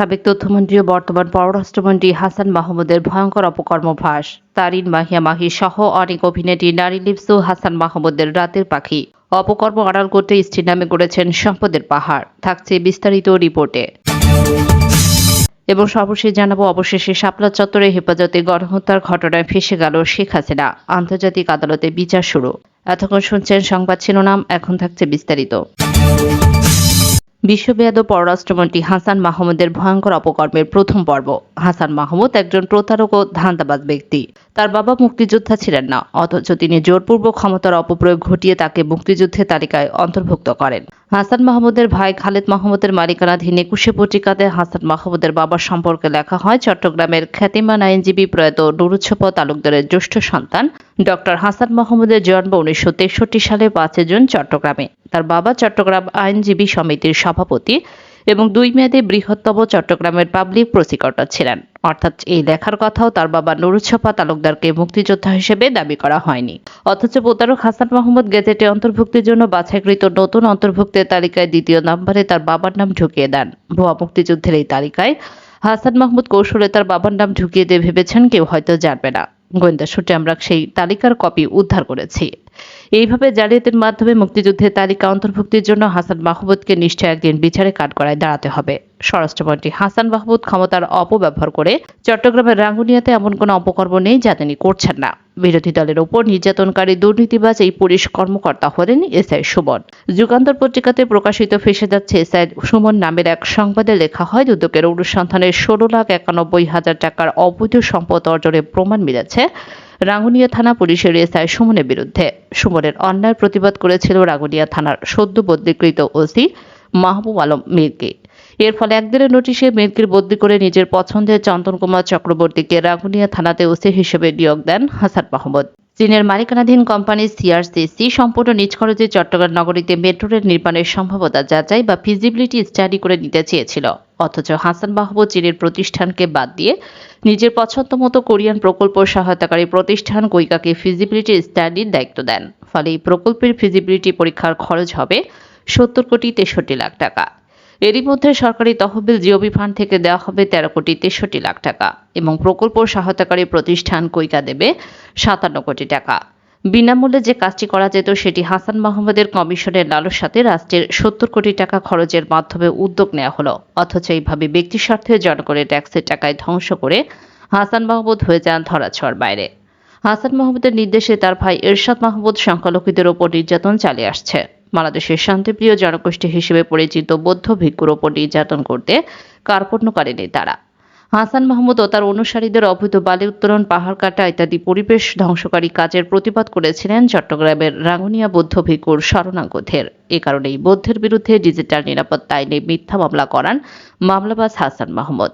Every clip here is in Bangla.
সাবেক তথ্যমন্ত্রী ও বর্তমান পররাষ্ট্রমন্ত্রী হাসান মাহমুদের ভয়ঙ্কর অপকর্ম ফাঁস তারিন মাহিয়া মাহি সহ অনেক অভিনেত্রী, নারী লিপসু হাসান মাহমুদের রাতের পাখি। অপকর্ম আড়াল করতে স্ত্রীর নামে গড়েছেন সম্পদের পাহাড়। থাকছে বিস্তারিত রিপোর্টে। এবং সর্বশেষ জানাব, অবশেষে শাপলা চত্বরে হেফাজতে গণহত্যার ঘটনায় ফেসে গেল শেখ হাসিনা। আন্তর্জাতিক আদালতে বিচার শুরু। এতক্ষণ শুনছেন সংবাদ শিরোনাম, এখন থাকছে বিস্তারিত। বিশ্বব্যাদ পররাষ্ট্রমন্ত্রী হাসান মাহমুদের ভয়ঙ্কর অপকর্মের প্রথম পর্ব। হাসান মাহমুদ একজন প্রতারক ও ধান্দাবাজ ব্যক্তি। তার বাবা মুক্তিযোদ্ধা ছিলেন না, অথচ তিনি জোরপূর্বক ক্ষমতার অপপ্রয়োগ ঘটিয়ে তাকে মুক্তিযুদ্ধের তালিকায় অন্তর্ভুক্ত করেন। হাসান মাহমুদের ভাই খালেদ মাহমুদের মালিকানাধীন একুশে পত্রিকাতে হাসান মাহমুদের বাবার সম্পর্কে লেখা হয়, চট্টগ্রামের খ্যাতিমান আইনজীবী প্রয়াত নুরুচ্ছপ তালুকদারের জ্যেষ্ঠ সন্তান ডক্টর হাসান মাহমুদের জন্ম উনিশশো তেষট্টি সালে পাঁচই জুন চট্টগ্রামে। তার বাবা চট্টগ্রাম আইনজীবী সমিতির সভাপতি এবং দুই মেয়াদে বৃহত্তম চট্টগ্রামের পাবলিক প্রসিকিউটর ছিলেন। অর্থাৎ এই লেখার কথাও তার বাবা নুরুচ্ছপা তালুকদারকে মুক্তিযোদ্ধা হিসেবে দাবি করা হয়নি। অথচ প্রতারক হাসান মাহমুদ গেজেটে অন্তর্ভুক্তির জন্য বাছাইকৃত নতুন অন্তর্ভুক্তের তালিকায় দ্বিতীয় নম্বরে তার বাবার নাম ঢুকিয়ে দেন। ভুয়া মুক্তিযুদ্ধের এই তালিকায় হাসান মাহমুদ কৌশলে তার বাবার নাম ঢুকিয়ে দিয়ে ভেবেছেন কেউ হয়তো জানবে না। গোয়েন্দা সূত্রে আমরা সেই তালিকার কপি উদ্ধার করেছি। এইভাবে জালিয়াতির মাধ্যমে মুক্তিযুদ্ধের তালিকা অন্তর্ভুক্তির জন্য হাসান মাহমুদকে নিশ্চয় একদিন বিচারে কাঠগড়ায় দাঁড়াতে হবে। স্বরাষ্ট্রমন্ত্রী হাসান মাহমুদ ক্ষমতার অপব্যবহার করে চট্টগ্রামের রাঙ্গুনিয়াতে এমন কোনো অপকর্ম নেই যা তিনি করছেন না। বিরোধী দলের ওপর নির্যাতনকারী দুর্নীতিবাজ এই পুলিশ কর্মকর্তা হলেন এসআই সুমন। যুগান্তর পত্রিকাতে প্রকাশিত ফেসে যাচ্ছে এসআই সুমন নামের এক সংবাদে লেখা হয় দুদকের অনুসন্ধানে ষোলো লাখ একানব্বই হাজার টাকার অবৈধ সম্পদ অর্জনের প্রমাণ মিলেছে। রাঙ্গুনিয়া থানা পুলিশের এসআই সুমনের বিরুদ্ধে। সুমনের অন্যায় প্রতিবাদ করেছিল রাঙ্গুনিয়া থানার সদ্য বদলিকৃত ওসি মাহবুব আলম মীরকে। এর ফলে একদিনের নোটিশে মেয়েকে বদলি করে নিজের পছন্দের চন্দন কুমার চক্রবর্তীকে রাঙ্গুনিয়া থানাতে ওসি হিসেবে নিয়োগ দেন হাসান মাহমুদ। চীনের মালিকানাধীন কোম্পানি সিআরসিসি সম্পূর্ণ নিজ খরচে চট্টগ্রাম নগরীতে মেট্রো রেল নির্মাণের সম্ভাবতা যাচাই বা ফিজিবিলিটি স্টাডি করে নিতে চেয়েছিল। অথচ হাসান মাহমুদ চীনের প্রতিষ্ঠানকে বাদ দিয়ে নিজের পছন্দ মতো কোরিয়ান প্রকল্প সহায়তাকারী প্রতিষ্ঠান কৈকাকে ফিজিবিলিটি স্টাডির দায়িত্ব দেন। ফলে এই প্রকল্পের ফিজিবিলিটি পরীক্ষার খরচ হবে সত্তর কোটি তেষট্টি লাখ টাকা। এরই মধ্যে সরকারি তহবিল জিওবি ফান্ড থেকে দেওয়া হবে তেরো কোটি তেষট্টি লাখ টাকা এবং প্রকল্প সহায়তাকারী প্রতিষ্ঠান কৈকা দেবে সাতান্ন কোটি টাকা। বিনামূল্যে যে কাজটি করা যেত, সেটি হাসান মাহমুদের কমিশনের লালুর সাথে রাষ্ট্রের সত্তর কোটি টাকা খরচের মাধ্যমে উদ্যোগ নেওয়া হলো। অথচ এইভাবে ব্যক্তি স্বার্থে জনগণের ট্যাক্সের টাকায় ধ্বংস করে হাসান মাহমুদ হয়ে যান ধরাছোঁয়ার বাইরে। হাসান মাহমুদের নির্দেশে তার ভাই এরশাদ মাহমুদ সংখ্যালঘুদের ওপর নির্যাতন চালিয়ে আসছে। বাংলাদেশের শান্তিপ্রিয় জনগোষ্ঠী হিসেবে পরিচিত বৌদ্ধ ভিক্ষুর ওপর নির্যাতন করতে কার্পণ্য করেনি তারা হাসান মাহমুদ ও তার অনুসারীদের অবৈধ বালি উত্তোলন, পাহাড় কাটা ইত্যাদি পরিবেশ ধ্বংসকারী কাজের প্রতিবাদ করেছিলেন চট্টগ্রামের রাঙ্গুনিয়া বৌদ্ধ ভিক্ষুর শরণাঙ্গধের এ কারণেই বৌদ্ধের বিরুদ্ধে ডিজিটাল নিরাপত্তা আইনে মিথ্যা মামলা করান মামলাবাজ হাসান মাহমুদ।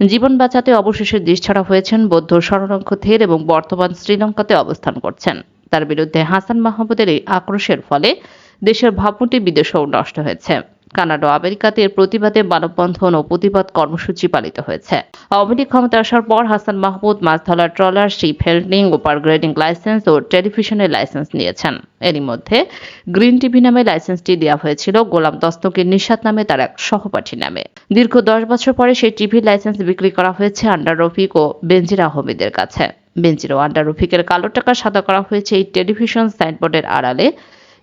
জীবন বাঁচাতে অবশেষে দেশছাড়া হয়েছেন বৌদ্ধ শরণাঙ্গধের এবং বর্তমান শ্রীলঙ্কাতে অবস্থান করছেন। তার বিরুদ্ধে হাসান মাহমুদের এই আক্রোশের ফলে দেশের ভাবমূর্তি বিদেশেও নষ্ট হয়েছে। কানাডা আমেরিকাতে এর প্রতিবাদে মানববন্ধন ও প্রতিবাদ কর্মসূচি পালিত হয়েছে। আওয়ামী লীগ ক্ষমতা আসার পর হাসান মাহমুদ মাছ ধরার ট্রলার শিপ হেল্ডিং ও পারগ্রেডিং লাইসেন্স ও টেলিভিশনের লাইসেন্স নিয়েছেন। এরই মধ্যে গ্রিন টিভি নামে লাইসেন্সটি দেওয়া হয়েছিল। গোলাম দস্তকের নিশাত নামে তার এক সহপাঠী নামে। দীর্ঘ দশ বছর পরে সেই টিভির লাইসেন্স বিক্রি করা হয়েছে আন্ডার রফিক ও বেনজির আহমেদের কাছে। বেনজির ও আন্ডার রফিকের কালো টাকা সাদা করা হয়েছে এই টেলিভিশন সাইনবোর্ডের আড়ালে।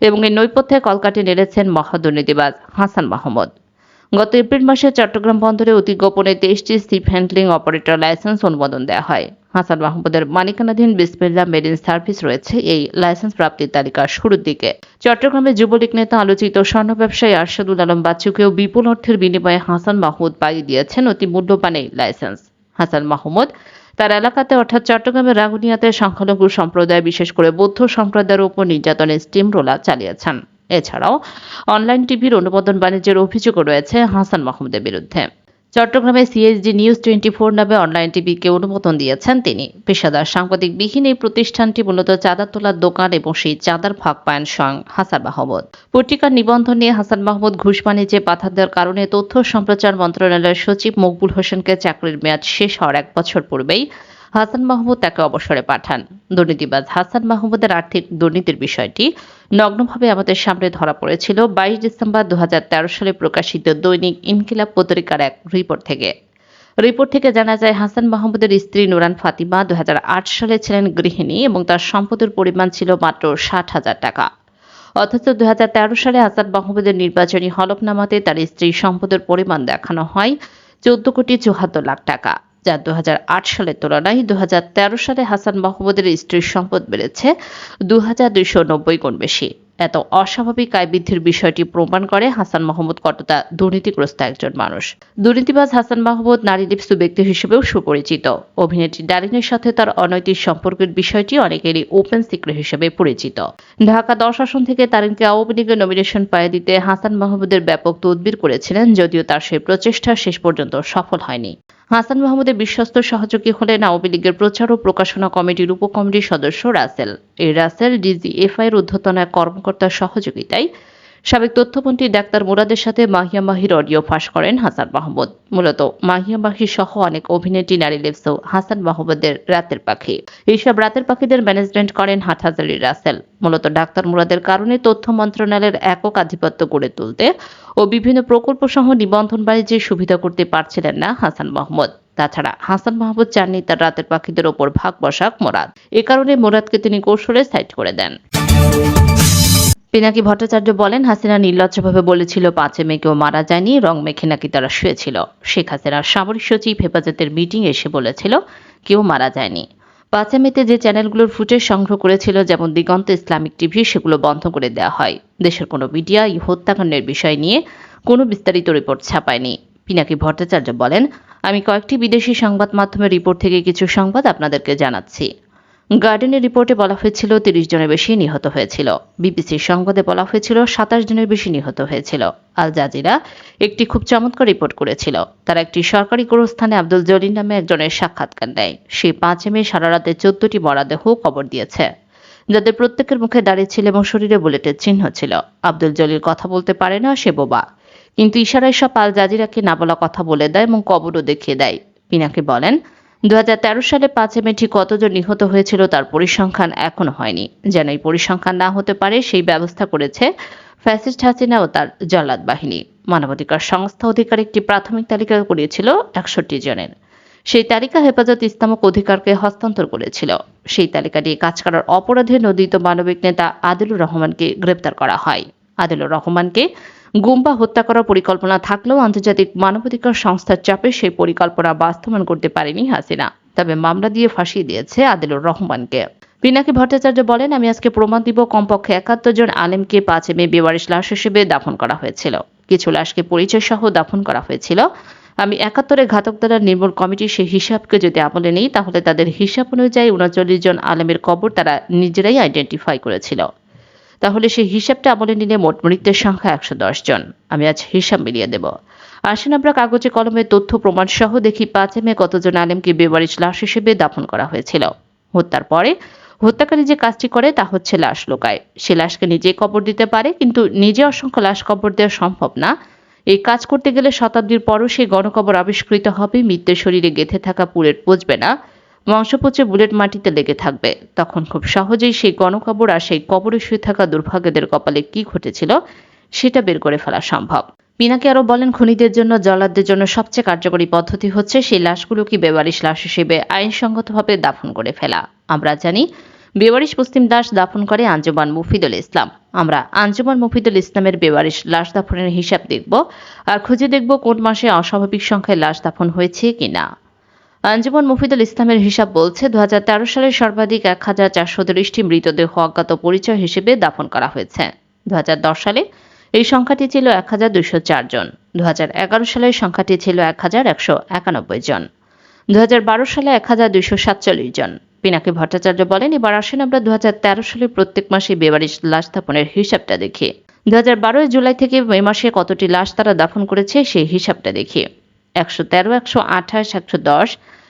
এবং এই নৈপথ্যে কলকাঠি নেড়েছেন মহাদুর্নীতিবাজ হাসান মাহমুদ। গত এপ্রিল মাসে চট্টগ্রাম বন্দরে অতি গোপনে তেইশটি শিপ হ্যান্ডলিং অপারেটর লাইসেন্স অনুমোদন দেওয়া হয়। হাসান মাহমুদের মালিকানাধীন বিসমিল্লা মেরিন সার্ভিস রয়েছে এই লাইসেন্স প্রাপ্তির তালিকার শুরুর দিকে। চট্টগ্রামে যুবলীগ নেতা আলোচিত স্বর্ণ ব্যবসায়ী আরশাদুল আলম বাচ্চুকেও বিপুল অর্থের বিনিময়ে হাসান মাহমুদ পাইয়ে দিয়েছেন অতি মূল্যবান এই লাইসেন্স। হাসান মাহমুদ তার এলাকাতে অর্থাৎ চট্টগ্রামের রাগুনিয়াতে সংখ্যালঘু সম্প্রদায়, বিশেষ করে বৌদ্ধ সম্প্রদায়ের উপর নির্যাতনের স্টিম রোলা চালিয়েছেন। এছাড়াও, অনলাইন টিভির অনুমোদন বাণিজ্যের অভিযোগও রয়েছে হাসান মাহমুদের বিরুদ্ধে। চট্টগ্রামে সিএসডি নিউজ টোয়েন্টি ফোর নামে অনলাইন টিভিকে অনুমোদন দিয়েছেন তিনি। পেশাদার সাংবাদিক বিহীন এই প্রতিষ্ঠানটি মূলত চাঁদা তোলার দোকান এবং সেই চাঁদার ভাগ পান স্বয়ং হাসান মাহমুদ। পত্রিকার নিবন্ধন নিয়ে হাসান মাহমুদ ঘুষ বাণিজ্যে বাধা দেওয়ার কারণে তথ্য সম্প্রচার মন্ত্রণালয়ের সচিব মকবুল হোসেনকে চাকরির মেয়াদ শেষ হওয়ার এক বছর পূর্বেই হাসান মাহমুদ তাকে অবসরে পাঠান। দুর্নীতিবাজ হাসান মাহমুদের আর্থিক দুর্নীতির বিষয়টি নগ্নভাবে আমাদের সামনে ধরা পড়েছিল বাইশ ডিসেম্বর দু হাজার তেরো সালে প্রকাশিত দৈনিক ইনকিলাব পত্রিকার এক রিপোর্ট থেকে। রিপোর্ট থেকে জানা যায়, হাসান মাহমুদের স্ত্রী নুরান ফাতিমা দু হাজার আট সালে ছিলেন গৃহিণী এবং তার সম্পদের পরিমাণ ছিল মাত্র ষাট হাজার টাকা। অথচ দু হাজার তেরো সালে হাসান মাহমুদের নির্বাচনী হলফনামাতে তার স্ত্রীর সম্পদের পরিমাণ দেখানো হয় চোদ্দ কোটি চুহাত্তর লাখ টাকা। যা দু সালের তুলনায় দু হাজার তেরো সালে হাসান মাহমুদের স্ত্রীর সম্পদ বেড়েছে দু হাজার দুইশো নব্বই গুণ বেশি। এত অস্বাভাবিক আয় বৃদ্ধির বিষয়টি প্রমাণ করে হাসান মাহমুদ কতটা দুর্নীতিগ্রস্ত একজন মানুষ। দুর্নীতিবাজ হাসান মাহমুদ নারী লিপ্সু ব্যক্তি হিসেবেও সুপরিচিত। অভিনেত্রী ডারিনের সাথে তার অনৈতিক সম্পর্কের বিষয়টি অনেকেরই ওপেন সিক্রেট হিসেবে পরিচিত। ঢাকা দশ আসন থেকে তারিনকে আওয়ামী লীগের নমিনেশন পায়ে দিতে হাসান মাহমুদের ব্যাপক তদবির করেছিলেন, যদিও তার সেই প্রচেষ্টা শেষ পর্যন্ত সফল হয়নি। হাসান মাহমুদের বিশ্বস্ত সহযোগী হলেন আওয়ামী লীগের প্রচার ও প্রকাশনা কমিটির উপকমিটির সদস্য রাসেল। এই রাসেল ডিজিএফআই এর ঊর্ধ্বতন এক কর্মকর্তার সহযোগিতায় সাবেক তথ্যমন্ত্রী ডাক্তার মুরাদের সাথে মাহিয়া মাহির অডিও ফাঁস করেন হাসান মাহমুদ। মূলত মাহিয়া মাহি সহ অনেক অভিনেত্রী, নারী লেপসও হাসান মাহমুদের রাতের পাখি। এইসব রাতের পাখিদের ম্যানেজমেন্ট করেন হাটহাজারি রাসেল। মূলত ডাক্তার মুরাদের কারণে তথ্য মন্ত্রণালয়ের একক আধিপত্য গড়ে তুলতে ও বিভিন্ন প্রকল্প সহ নিবন্ধন বাণিজ্যের সুবিধা করতে পারছিলেন না হাসান মাহমুদ। তাছাড়া হাসান মাহমুদ চাননি তার রাতের পাখিদের ওপর ভাগ বসাক মোরাদ। এ কারণে মোরাদকে তিনি কৌশলে সাইড করে দেন। পিনাকি ভট্টাচার্য বলেন, হাসিনা নির্লজ্জভাবে বলেছিল, পাঁচে মে কেউ মারা যায়নি, রং মেখে নাকি তারা শুয়েছিল। শেখ হাসিনার সামরিক সচিব হেফাজতের মিটিং এসে বলেছিল, কেউ মারা যায়নি। পাঁচে মেতে যে চ্যানেলগুলোর ফুটেজ সংগ্রহ করেছিল, যেমন দিগন্ত ইসলামিক টিভি, সেগুলো বন্ধ করে দেওয়া হয়। দেশের কোনো মিডিয়া এই হত্যাকাণ্ডের বিষয় নিয়ে কোনো বিস্তারিত রিপোর্ট ছাপায়নি। পিনাকি ভট্টাচার্য বলেন, আমি কয়েকটি বিদেশি সংবাদ মাধ্যমের রিপোর্ট থেকে কিছু সংবাদ আপনাদেরকে জানাচ্ছি। গার্ডেনের রিপোর্টে বলা হয়েছিল তিরিশ জনের বেশি নিহত হয়েছিল। বিবিসির সংবাদে বলা হয়েছিল সাতাশ জনের বেশি নিহত হয়েছিল। আল জাজিরা একটি খুব চমৎকার রিপোর্ট করেছিল। তারা একটি সরকারি গোরস্থানে আব্দুল জলিল নামে একজনের সাক্ষাৎকার দেয় সে পাঁচে মে সারা রাতে চোদ্দটি মরাদেহ কবর দিয়েছে। যাদের প্রত্যেকের মুখে দাঁড়িয়ে ছিল এবং শরীরে বুলেটের চিহ্ন ছিল। আব্দুল জলিল কথা বলতে পারে না, সে বোবা। কিন্তু ইশারায় সব আল জাজিরাকে না বলা কথা বলে দেয় এবং কবরও দেখিয়ে দেয়। পিনাকে বলেন দু হাজার তেরো সালে পাঁচে মে ঠিক কতজন নিহত হয়েছিল তার পরিসংখ্যান এখনও হয়নি। যেন এই পরিসংখ্যান না হতে পারে, সেই ব্যবস্থা করেছে ফ্যাসিস্ট হাসিনা ও তার জল্লাদ বাহিনী। মানবাধিকার সংস্থা অধিকার একটি প্রাথমিক তালিকা করিয়েছিল একষট্টি জনের। সেই তালিকা হেফাজত ইসলামক অধিকারকে হস্তান্তর করেছিল। সেই তালিকা দিয়ে কাজ করার অপরাধে নদিত মানবিক নেতা আদিলুর রহমানকে গ্রেপ্তার করা হয়। আদিলুর রহমানকে গুম্বা হত্যা করার পরিকল্পনা থাকলেও আন্তর্জাতিক মানবাধিকার সংস্থার চাপে সেই পরিকল্পনা বাস্তবায়ন করতে পারেনি হাসিনা। তবে মামলা দিয়ে ফাঁসিয়ে দিয়েছে আদিলুর রহমানকে। পিনাকি ভট্টাচার্য বলেন, আমি আজকে প্রমাণ দিব কমপক্ষে একাত্তর জন আলেমকে পাঁচে মে বেওয়ারিশ লাশ হিসেবে দাফন করা হয়েছিল। কিছু লাশকে পরিচয় সহ দাফন করা হয়েছিল। আমি একাত্তরে ঘাতক দ্বারা নির্মূল কমিটির সেই হিসাবকে যদি আমলে নেই, তাহলে তাদের হিসাব অনুযায়ী উনচল্লিশ জন আলেমের কবর তারা নিজেরাই আইডেন্টিফাই করেছিল। তাহলে সেই হিসাবটা আমলে নিলে মোট মৃতের সংখ্যা একশো দশ জন। আমি আজ হিসাব মিলিয়ে দেব। আসেন আমরা কাগজে কলমে তথ্য প্রমাণ সহ দেখি পাঁচে মে কতজন আলেমকে বেবারিশ লাশ হিসেবে দাফন করা হয়েছিল। হত্যার পরে হত্যাকারী যে কাজটি করে তা হচ্ছে লাশ লোকায়। সে লাশকে নিজেই কবর দিতে পারে, কিন্তু নিজে অসংখ্য লাশ কবর দেওয়া সম্ভব না। এই কাজ করতে গেলে শতাব্দীর পরও সেই গণকবর আবিষ্কৃত হবে, মৃত্যের শরীরে গেঁথে থাকা পুলেট পচবে না। পচে বুলেট মাটিতে লেগে থাকবে। তখন খুব সহজেই সেই গণকবর আর সেই কবরে শুয়ে থাকা দুর্ভাগ্যদের কপালে কি ঘটেছিল, সেটা বের করে ফেলা সম্ভব। পিনাকে আরও বলেন, খুনিদের জন্য জল্লাদদের জন্য সবচেয়ে কার্যকরী পদ্ধতি হচ্ছে সেই লাশগুলোকে বেবারিশ লাশ হিসেবে আইনসঙ্গতভাবে দাফন করে ফেলা। আমরা জানি, বেওয়ারিশ মুসলিম দাস দাফন করে আঞ্জুমান মুফিদুল ইসলাম। আমরা আঞ্জুমান মুফিদুল ইসলামের বেওয়ারিশ লাশ দাফনের হিসাব দেখব, আর খুঁজে দেখব কোন মাসে অস্বাভাবিক সংখ্যায় লাশ দাফন হয়েছে কিনা। আঞ্জুমান মুফিদুল ইসলামের হিসাব বলছে দু হাজার তেরো সালে সর্বাধিক এক হাজার চারশো তিরিশটি মৃতদেহ অজ্ঞাত পরিচয় হিসেবে দাফন করা হয়েছে। দু হাজার দশ সালে এই সংখ্যাটি ছিল এক হাজার দুইশো চার জন। দু সালে সংখ্যাটি ছিল এক হাজার একশো একানব্বই জন। দু হাজার বারো সালে এক হাজার দুইশো সাতচল্লিশ জন। পিনাকি ভট্টাচার্য বলেন, এবার আসেন আমরা দু হাজার তেরো সালে প্রত্যেক মাসে বেবারিশ লাশ স্থাপনের হিসাবটা দেখি। দু হাজার জুলাই থেকে মে মাসে কতটি লাশ তারা দাফন করেছে সেই হিসাবটা দেখি। একশো তেরো, একশো আঠাশ, একশো দশ,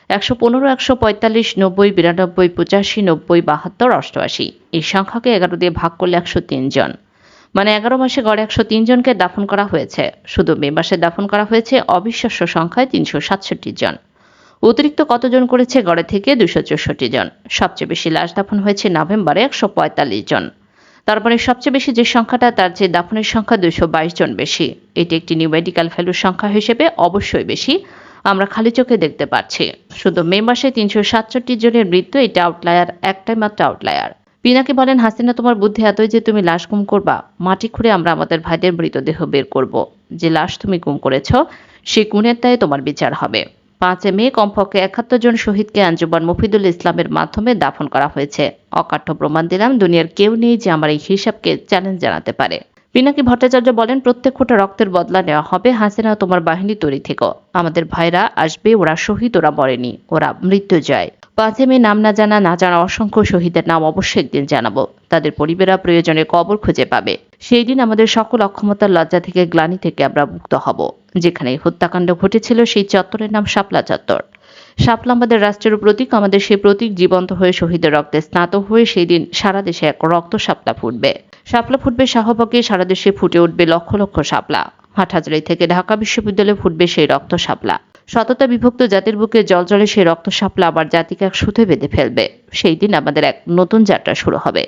একশো পনেরো, একশো পঁয়তাল্লিশ, নব্বই, বিরানব্বই, পঁচাশি, নব্বই, বাহাত্তর, অষ্টআশি। এই সংখ্যাকে এগারো দিয়ে ভাগ করলে একশো তিন জন। মানে এগারো মাসে গড়ে একশো তিন জনকে দাফন করা হয়েছে। শুধু মে মাসে দাফন করা হয়েছে অবিশ্বাস্য সংখ্যায় তিনশো সাতষট্টি জন। অতিরিক্ত কতজন করেছে গড়ে থেকে দুশো চৌষট্টি জন। সবচেয়ে বেশি লাশ দাফন হয়েছে নভেম্বরে একশো পঁয়তাল্লিশ জন। তারপরে সবচেয়ে বেশি যে সংখ্যাটা, তার চেয়ে দাফনের সংখ্যা দুশো বাইশ জন বেশি। এটি একটি নিউ মেডিকেল ফেলোর সংখ্যা হিসেবে অবশ্যই বেশি। আমরা খালি চোখে দেখতে পাচ্ছি। শুধু মে মাসে তিনশো সাতষট্টি জনের মৃত্যু, এটা আউটলায়ার একটাই মাত্র আউটলায়ার পিনাকি বলেন, হাসিনা, তোমার বুদ্ধি এতই যে তুমি লাশ গুম করবা, মাটি খুঁড়ে আমরা আমাদের ভাইদের মৃতদেহ বের করব। যে লাশ তুমি গুম করেছ সেই গুণের দায়ে তোমার বিচার হবে। পাঁচে মে কমপক্ষে একাত্তর জন শহীদকে আঞ্জুমান মফিদুল ইসলামের মাধ্যমে দাফন করা হয়েছে। অকাঠ্য প্রমাণ দিলাম, দুনিয়ার কেউ নেই যে আমার এই হিসাবকে চ্যালেঞ্জ জানাতে পারে। পিনাকি ভট্টাচার্য বলেন, প্রত্যেক ফোটা রক্তের বদলা নেওয়া হবে, হাসিনা তোমার বাহিনী তৈরি থেকো। আমাদের ভাইরা আসবে, ওরা শহীদ, ওরা মরেনি, ওরা মৃত্যু যায় পাঁচে নাম না জানা না জানা অসংখ্য শহীদের নাম অবশ্যই একদিন জানাব। তাদের পরিবাররা প্রয়োজনে কবর খুঁজে পাবে। সেই দিন আমাদের সকল অক্ষমতার লজ্জা থেকে, গ্লানি থেকে আমরা মুক্ত হব। যেখানে হত্যাকাণ্ড ঘটেছিল, সেই চত্বরের নাম শাপলা চত্বর। শাপলা আমাদের রাষ্ট্রের প্রতীক, আমাদের সেই প্রতীক জীবন্ত হয়ে শহীদের রক্তে স্নাত হয়ে সেই দিন সারা দেশে এক রক্ত শাপলা ফুটবে। শাপলা ফুটবে শাহবাগে, সারা দেশে ফুটে উঠবে লক্ষ লক্ষ শাপলা। হাটহাজারি থেকে ঢাকা বিশ্ববিদ্যালয়ে ফুটবে সেই রক্ত শাপলা। সততা বিভক্ত জাতির বুকে জল জলে সেই রক্ত শাপলা আবার জাতিকে এক সুতে বেঁধে ফেলবে। সেই দিন আমাদের এক নতুন যাত্রা শুরু হবে।